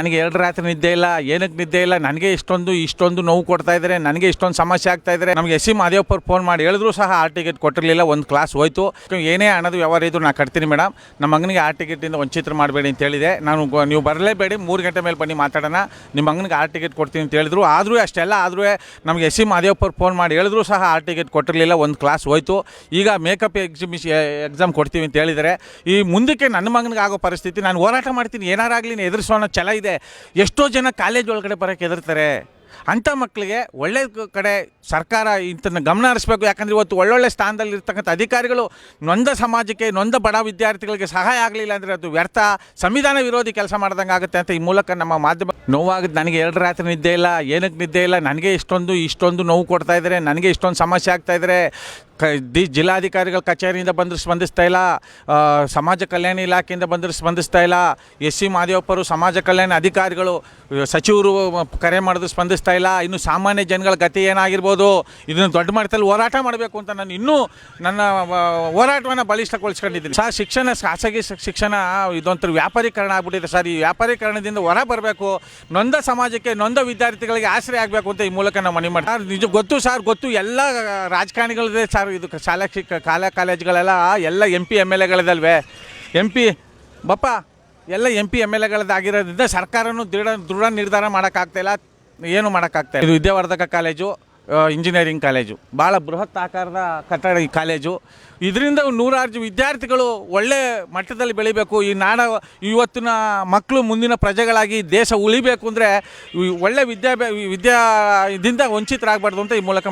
ನನಗೆ ಎರಡು ರಾತ್ರಿ ನಿದ್ದೆ ಇಲ್ಲ, ಏನಕ್ಕೆ ನಿದ್ದೆ ಇಲ್ಲ, ನನಗೆ ಇಷ್ಟೊಂದು ಇಷ್ಟೊಂದು ನೋವು ಕೊಡ್ತಾ ಇದ್ದಾರೆ ನನಗೆ ಇಷ್ಟೊಂದು ಸಮಸ್ಯೆ ಆಗ್ತಾ ಇದ್ದಾರೆ ನಮಗೆ ಎಸ್ ಸಿ ಮಾದೇವಪ್ಪರು ಫೋನ್ ಮಾಡಿ ಹೇಳಿದ್ರು ಸಹ ಆರ್ ಟಿಕೆಟ್ ಕೊಟ್ಟಿರಲಿಲ್ಲ, ಒಂದು ಕ್ಲಾಸ್ ಹೋಯ್ತು. ಏನೇ ಹಣದ ವ್ಯವಹಾರ ಇದ್ರು ನಾನು ಕಟ್ತೀನಿ ಮೇಡಮ್ ನಮ್ಮ ಮಗನಿಗೆ ಆರ್ ಟಿಕೆಟಿಂದ ಚಿತ್ರ ಮಾಡಬೇಡಿ ಅಂತ ಹೇಳಿದೆ. ನಾನು ನೀವು ಬರಲೇಬೇಡಿ, ಮೂರು ಗಂಟೆ ಮೇಲೆ ಬನ್ನಿ ಮಾತಾಡೋಣ. ನಿಮ್ಮ ಮಗನಿಗೆ ಆರ್ ಟಿಕೆಟ್ ಕೊಡ್ತೀನಿ ಅಂತ ಹೇಳಿದ್ರು. ಆದರೂ ಅಷ್ಟೆಲ್ಲ ಆದರೂ ನಮಗೆ ಎಸ್ ಸಿ ಮಾದೇವಪ್ಪರು ಫೋನ್ ಮಾಡಿ ಹೇಳಿದ್ರು ಸಹ ಆರ್ ಟಿಕೆಟ್ ಕೊಟ್ಟಿರಲಿಲ್ಲ, ಒಂದು ಕ್ಲಾಸ್ ಹೋಯ್ತು. ಈಗ ಮೇಕಪ್ ಎಕ್ಸಿಬಿಷನ್ ಎಕ್ಸಾಮ್ ಕೊಡ್ತೀವಿ ಅಂತ ಹೇಳಿದರೆ, ಈ ಮುಂದಕ್ಕೆ ನನ್ನ ಮಗನಿಗೆ ಆಗೋ ಪರಿಸ್ಥಿತಿ, ನಾನು ಹೋರಾಟ ಮಾಡ್ತೀನಿ. ಏನಾರಾಗಲಿ ಎದುರಿಸೋಣ ಛಲ ಇದೆ. ಎಷ್ಟೋ ಜನ ಕಾಲೇಜ್ ಒಳಗಡೆ ಬರೋಕ್ಕೆ ಹೆದರ್ತಾರೆ. ಅಂಥ ಮಕ್ಕಳಿಗೆ ಒಳ್ಳೆ ಕಡೆ ಸರ್ಕಾರ ಇಂಥನ್ನ ಗಮನ ಹರಿಸ್ಬೇಕು. ಯಾಕಂದರೆ ಇವತ್ತು ಒಳ್ಳೊಳ್ಳೆ ಸ್ಥಾನದಲ್ಲಿ ಇರ್ತಕ್ಕಂಥ ಅಧಿಕಾರಿಗಳು ನೊಂದ ಸಮಾಜಕ್ಕೆ, ನೊಂದ ಬಡ ವಿದ್ಯಾರ್ಥಿಗಳಿಗೆ ಸಹಾಯ ಆಗಲಿಲ್ಲ ಅಂದರೆ ಅದು ವ್ಯರ್ಥ. ಸಂವಿಧಾನ ವಿರೋಧಿ ಕೆಲಸ ಮಾಡ್ದಂಗೆ ಆಗುತ್ತೆ ಅಂತ ಈ ಮೂಲಕ ನಮ್ಮ ಮಾಧ್ಯಮ ನೋವಾಗುತ್ತೆ. ನನಗೆ ಎರಡು ರಾತ್ರಿ ನಿದ್ದೆ ಇಲ್ಲ, ಏನಕ್ಕೆ ನಿದ್ದೆ ಇಲ್ಲ? ನನಗೆ ಇಷ್ಟೊಂದು ಇಷ್ಟೊಂದು ನೋವು ಕೊಡ್ತಾ ಇದ್ದಾರೆ. ನನಗೆ ಇಷ್ಟೊಂದು ಸಮಸ್ಯೆ ಆಗ್ತಾ ಇದ್ದಾರೆ. ಕ, ದಿ ಜಿಲ್ಲಾಧಿಕಾರಿಗಳ ಕಚೇರಿಯಿಂದ ಬಂದರೂ ಸ್ಪಂದಿಸ್ತಾ ಇಲ್ಲ. ಸಮಾಜ ಕಲ್ಯಾಣ ಇಲಾಖೆಯಿಂದ ಬಂದರೂ ಸ್ಪಂದಿಸ್ತಾ ಇಲ್ಲ. ಎಸ್ ಸಿ ಮಾದೇವಪ್ಪರು ಸಮಾಜ ಕಲ್ಯಾಣ ಅಧಿಕಾರಿಗಳು, ಸಚಿವರು ಕರೆ ಮಾಡಿದ್ರು ಸ್ಪಂದಿಸ್ತಾ ಇಲ್ಲ. ಇನ್ನು ಸಾಮಾನ್ಯ ಜನಗಳ ಗತಿ ಏನಾಗಿರ್ಬೋದು? ಇದನ್ನು ದೊಡ್ಡ ಮಟ್ಟದಲ್ಲಿ ಹೋರಾಟ ಮಾಡಬೇಕು ಅಂತ ನಾನು ಇನ್ನೂ ನನ್ನ ಹೋರಾಟವನ್ನು ಬಲಿಷ್ಠಗೊಳಿಸ್ಕೊಂಡಿದ್ದೀನಿ. ಸರ್, ಶಿಕ್ಷಣ, ಖಾಸಗಿ ಶಿಕ್ಷಣ ಇದೊಂಥರ ವ್ಯಾಪಾರೀಕರಣ ಆಗ್ಬಿಟ್ಟಿದೆ ಸರ್. ಈ ವ್ಯಾಪಾರೀಕರಣದಿಂದ ಹೊರ ಬರಬೇಕು. ನೊಂದ ಸಮಾಜಕ್ಕೆ, ನೊಂದ ವಿದ್ಯಾರ್ಥಿಗಳಿಗೆ ಆಶ್ರಯ ಆಗಬೇಕು ಅಂತ ಈ ಮೂಲಕ ನಾವು ಮನವಿ ಮಾಡಿ ಸರ್, ನಿಜ ಗೊತ್ತು ಸರ್, ಗೊತ್ತು. ಎಲ್ಲ ರಾಜಕಾರಣಿಗಳೇ ಸರ್. ಇದು ಶಾಲಾ ಶಿಕ್ಷ ಕಾಲ ಕಾಲೇಜ್ಗಳೆಲ್ಲ ಎಲ್ಲ ಎಂ ಪಿ ಎಂ ಎಲ್ ಎಗಳದಲ್ವೇ? ಎಂ ಪಿ ಬಪ್ಪ, ಎಲ್ಲ ಎಂ ಪಿ ಎಂ ಎಲ್ ಎಗಳದ್ದಾಗಿರೋದ್ರಿಂದ ಸರ್ಕಾರನೂ ದೃಢ ದೃಢ ನಿರ್ಧಾರ ಮಾಡೋಕ್ಕಾಗ್ತಾಯಿಲ್ಲ ಏನು ಮಾಡೋಕ್ಕಾಗ್ತಾ ಇಲ್ಲ. ಇದು ವಿದ್ಯಾವರ್ಧಕ ಕಾಲೇಜು ಇಂಜಿನಿಯರಿಂಗ್ ಕಾಲೇಜು. ಭಾಳ ಬೃಹತ್ ಆಕಾರದ ಕಟ್ಟಡ ಈ ಕಾಲೇಜು. ಇದರಿಂದ ನೂರಾರು ವಿದ್ಯಾರ್ಥಿಗಳು ಒಳ್ಳೆ ಮಟ್ಟದಲ್ಲಿ ಬೆಳಿಬೇಕು. ಈ ನಾಡ, ಇವತ್ತಿನ ಮಕ್ಕಳು ಮುಂದಿನ ಪ್ರಜೆಗಳಾಗಿ ದೇಶ ಉಳಿಬೇಕು ಅಂದರೆ ಒಳ್ಳೆ ವಿದ್ಯಾಭ್ಯಾ ವಿದ್ಯಾ ಇದರಿಂದ ವಂಚಿತರಾಗಬಾರ್ದು ಅಂತ ಈ ಮೂಲಕ